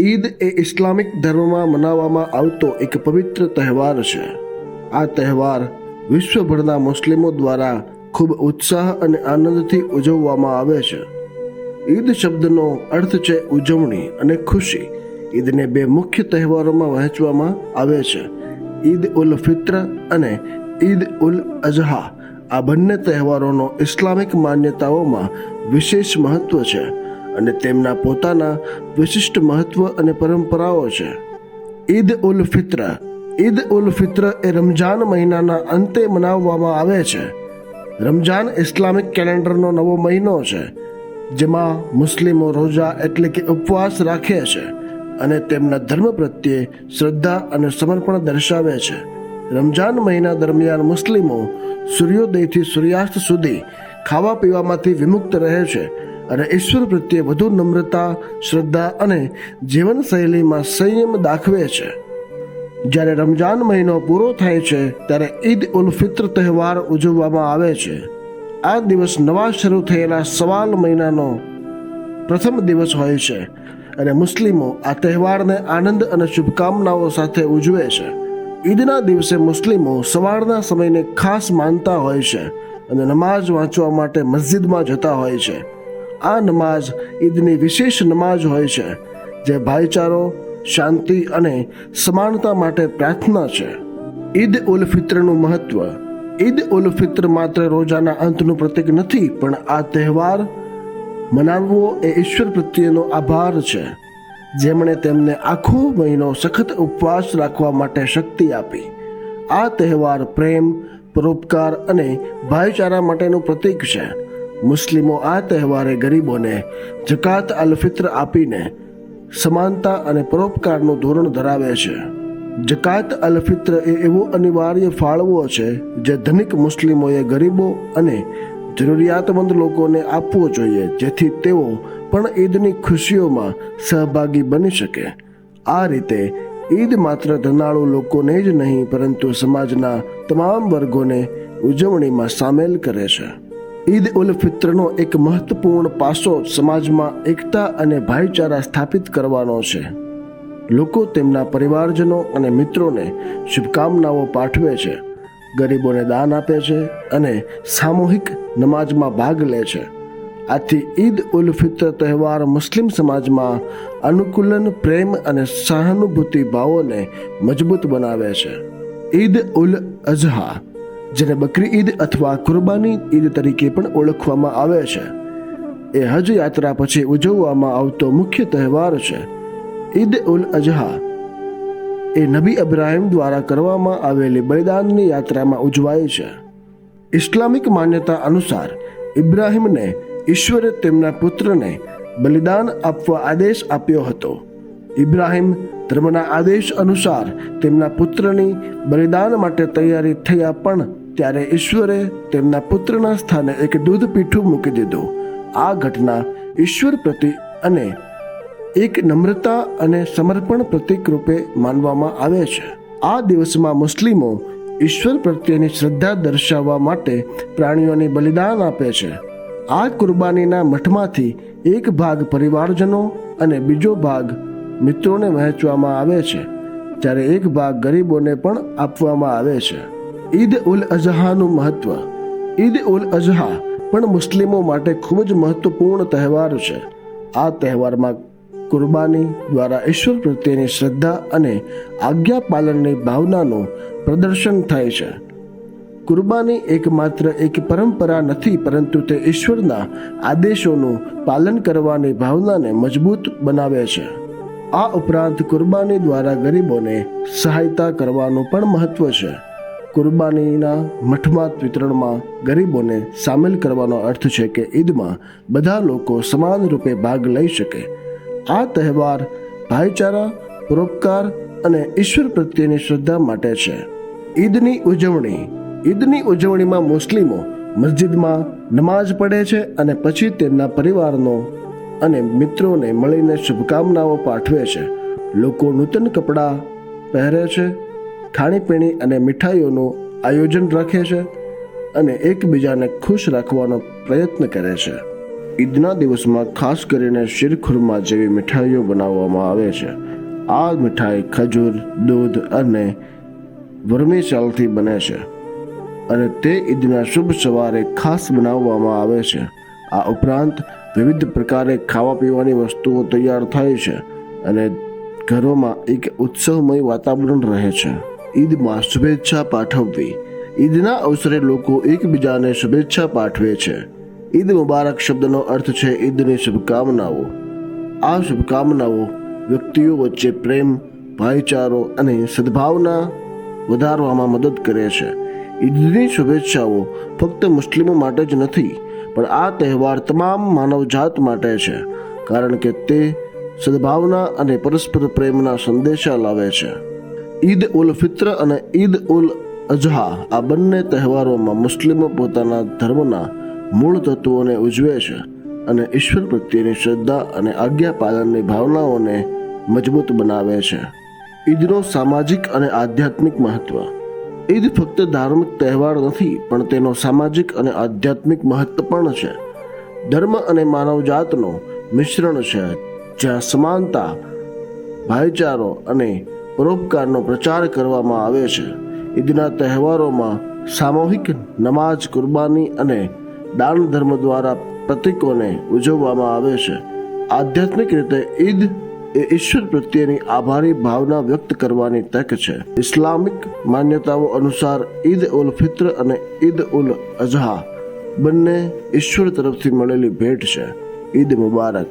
ઈદ એ Islamic ધર્મમાં મનાવવામાં આવતો એક પવિત્ર તહેવાર છે. આ તહેવાર વિશ્વભરના મુસ્લિમો દ્વારા ખૂબ ઉત્સાહ અને આનંદથી ઉજવવામાં આવે છે. ઈદ શબ્દનો અર્થ છે ઉજવણી અને ખુશી. ઈદને બે મુખ્ય તહેવારોમાં વહેંચવામાં આવે છે. ઈદ ઉલ ફિત્ર અને ઈદ ઉલ અઝહા. આ બંને તહેવારોનો ઇસ્લામિક માન્યતાઓમાં વિશેષ મહત્વ છે. અને તેમના પોતાના વિશિષ્ટ મહત્વ અને પરંપરાઓ છે. ઈદ ઉલ ફિત્ર. ઈદ ઉલ ફિત્ર એ રમજાન મહિનાના અંતે મનાવવામાં આવે છે. રમજાન ઇસ્લામિક કેલેન્ડરનો નવો મહિનો છે, જેમાં મુસ્લિમો રોજા એટલે કે ઉપવાસ રાખે છે અને તેમના ધર્મ પ્રત્યે શ્રદ્ધા અને સમર્પણ દર્શાવે છે. રમજાન મહિના દરમિયાન મુસ્લિમો સૂર્યોદયથી સૂર્યાસ્ત સુધી ખાવા પીવામાંથી વિમુક્ત રહે છે અને ઈશ્વર પ્રત્યે વધુ નમ્રતા, શ્રદ્ધા અને જીવનશૈલીમાં સંયમ દાખવે છે. જ્યારે રમજાન મહિનો પૂરો થાય છે, ત્યારે ઈદ ઉલ ફિત્ર તહેવાર ઉજવવામાં આવે છે. આ દિવસ નવા શરૂ થયેલા સવાલ મહિનાનો પ્રથમ દિવસ હોય છે અને મુસ્લિમો આ તહેવારને આનંદ અને શુભકામનાઓ સાથે ઉજવે છે. ઈદના દિવસે મુસ્લિમો સવારના સમયને ખાસ માનતા હોય છે અને નમાઝ વાંચવા માટે મસ્જિદમાં જતા હોય છે. આ નમાઝ ઈદની વિશેષ નમાઝ હોય છે, જે ભાઈચારો, શાંતિ અને સમાનતા માટે પ્રાર્થના છે. ઈદ ઉલ ફિત્રનું મહત્વ. ઈદ ઉલ ફિત્ર માત્ર રોજાના અંતનું પ્રતીક નથી, પણ આ તહેવાર મનાવવો એ ઈશ્વર પ્રત્યેનો આભાર છે, જેમણે તેમને આખો મહિનો સખત ઉપવાસ રાખવા માટે શક્તિ આપી. આ તહેવાર પ્રેમ, પરોપકાર અને ભાઈચારા માટેનું પ્રતીક છે. મુસ્લિમો આ તહેવારે ગરીબોને જકાત અલ ફિત્ર આપીને સમાનતા અને પરોપકારનું ધોરણ ધરાવે છે. જકાત અલ ફિત્ર એ એવો અનિવાર્ય ફાળવો છે જે ધનિક મુસ્લિમોએ ગરીબો અને જરૂરિયાતમંદ લોકોને આપવો જોઈએ, જેથી તેઓ પણ ઈદની ખુશીઓમાં સહભાગી બની શકે. આ રીતે ઈદ માત્ર ધનાળુ લોકોને જ નહીં, પરંતુ સમાજના તમામ વર્ગોને ઉજવણીમાં સામેલ કરે છે. ઈદ ઉલ ફિત્રનો એક મહત્વપૂર્ણ પાસો સમાજમાં એકતા અને ભાઈચારા સ્થાપિત કરવાનો છે. લોકો તેમના પરિવારજનો અને મિત્રોને શુભકામનાઓ પાઠવે છે, ગરીબોને દાન આપે છે અને સામૂહિક નમાજમાં ભાગ લે છે. આથી ઈદ ઉલ ફિત્ર તહેવાર મુસ્લિમ સમાજમાં અનુકૂલન, પ્રેમ અને સહાનુભૂતિ ભાવોને મજબૂત બનાવે છે. ઈદ ઉલ અઝહા જેને બકરી ઈદ અથવા કુરબાની ઈદ તરીકે પણ ઓળખવામાં આવે છે. એ હજ યાત્રા પછી ઉજવવામાં આવતો મુખ્ય તહેવાર છે. ઈદ ઉલ અજહા. એ નબી અબ્રાહિમ દ્વારા કરવામાં આવેલી બલિદાનની યાત્રામાં ઉજવાય છે. ઇસ્લામિક માન્યતા અનુસાર ઇબ્રાહિમને ઈશ્વરે તેમના પુત્રને બલિદાન આપવા આદેશ આપ્યો હતો. ઇબ્રાહિમ ધર્મના આદેશ અનુસાર તેમના પુત્રની બલિદાન માટે તૈયારી થયા પણ ત્યારે ઈશ્વરે તેમના પુત્રના સ્થાને એક દૂધ પીઠું મૂકી દીધું. આ ઘટના ઈશ્વર પ્રતિ અને એક નમ્રતા અને સમર્પણ પ્રતિક રૂપે માનવામાં આવે છે. આ દિવસમાં મુસ્લિમો ઈશ્વર પ્રત્યેની શ્રદ્ધા દર્શાવવા માટે પ્રાણીઓને બલિદાન આપે છે. આ કુરબાનીના મઠમાંથી એક ભાગ પરિવારજનો અને બીજો ભાગ મિત્રોને વહેંચવામાં આવે છે, જ્યારે એક ભાગ ગરીબોને પણ આપવામાં આવે છે. ઈદ ઉલ અઝહાનું મહત્વ. ઈદ ઉલ અઝહા પણ મુસ્લિમો માટે ખૂબ જ મહત્વપૂર્ણ તહેવાર છે. આ તહેવારમાં કુરબાની દ્વારા ઈશ્વર પ્રત્યેની શ્રદ્ધા અને આજ્ઞા પાલનની ભાવનાનું પ્રદર્શન થાય છે. કુરબાની એકમાત્ર એક પરંપરા નથી, પરંતુ તે ઈશ્વરના આદેશોનું પાલન કરવાની ભાવનાને મજબૂત બનાવે છે. આ ઉપરાંત કુરબાની દ્વારા ગરીબોને સહાયતા કરવાનું પણ મહત્વ છે. કુરબાનીના મઠમાં વિતરણમાં ગરીબોને સામેલ કરવાનો અર્થ છે કે ઈદમાં બધા લોકો સમાન રૂપે ભાગ લઈ શકે. આ તહેવાર ભાઈચારા, પરોપકાર અને ઈશ્વર પ્રત્યેની શ્રદ્ધા માટે છે. ઈદની ઉજવણી, ઈદની ઉજવણીમાં મુસ્લિમો મસ્જિદમાં નમાઝ પઢે છે અને પછી તેમના પરિવારનો અને મિત્રોને મળીને શુભકામનાઓ પાઠવે છે. લોકો નૂતન કપડાં પહેરે છે ખાણીપીણી અને મીઠાઈઓનું આયોજન રાખે છે અને એકબીજાને ખુશ રાખવાનો પ્રયત્ન કરે છે. ઈદના દિવસમાં ખાસ કરીને શીરખુરમા જેવી મીઠાઈઓ બનાવવામાં આવે છે. આ મીઠાઈ ખજૂર, દૂધ અને વર્મીચાલથી બને છે અને તે ઈદના શુભ સવારે ખાસ બનાવવામાં આવે છે. આ ઉપરાંત વિવિધ પ્રકારે ખાવા પીવાની વસ્તુઓ તૈયાર થાય છે અને ઘરોમાં એક ઉત્સવમય વાતાવરણ રહે છે. ઈદમાં શુભેચ્છા પાઠવવી. ઈદના અવસરે લોકો એકબીજાને શુભેચ્છા પાઠવે છે. ઈદ મુબારક શબ્દનો અર્થ છે ઈદની શુભકામનાઓ. આ શુભકામનાઓ વ્યક્તિઓ વચ્ચે પ્રેમ, ભાઈચારો અને સદભાવના વધારવામાં મદદ કરે છે. ઈદની શુભેચ્છાઓ ફક્ત મુસ્લિમો માટે જ નથી, પણ આ તહેવાર તમામ માનવજાત માટે છે, કારણ કે તે સદભાવના અને પરસ્પર પ્રેમના સંદેશા લાવે છે. ઈદ ઉલ ફિત્ર અને ઈદ ઉલ અઝહા આ બંને તહેવારોમાં મુસ્લિમો પોતાના ધર્મના મૂળ તત્વોને ઉજવે છે અને ઈશ્વર પ્રત્યેની શ્રદ્ધા અને આજ્ઞા પાલનની ભાવનાઓને મજબૂત બનાવે છે. ઈદનો સામાજિક અને આધ્યાત્મિક મહત્વ. ઈદ ફક્ત ધાર્મિક તહેવાર નથી, પણ તેનો સામાજિક અને આધ્યાત્મિક મહત્વ પણ છે. ધર્મ અને માનવજાતનો મિશ્રણ છે, જ્યાં સમાનતા, ભાઈચારો અને પરોપકારનો પ્રચાર કરવામાં આવે છે. ઈદના તહેવારોમાં સામૂહિક નમાજ, કુરબાની અને દાન ધર્મ દ્વારા પ્રતિકોને ઉજવવામાં આવે છે. આધ્યાત્મિક રીતે ઈદ એ ઈશ્વર પ્રત્યેની આભારી ભાવના વ્યક્ત કરવાની તક છે. ઇસ્લામિક માન્યતાઓ અનુસાર ઈદ ઉલ ફિત્ર અને ઈદ ઉલ અઝહા બંને ઈશ્વર તરફથી મળેલી ભેટ છે. ઈદ મુબારક.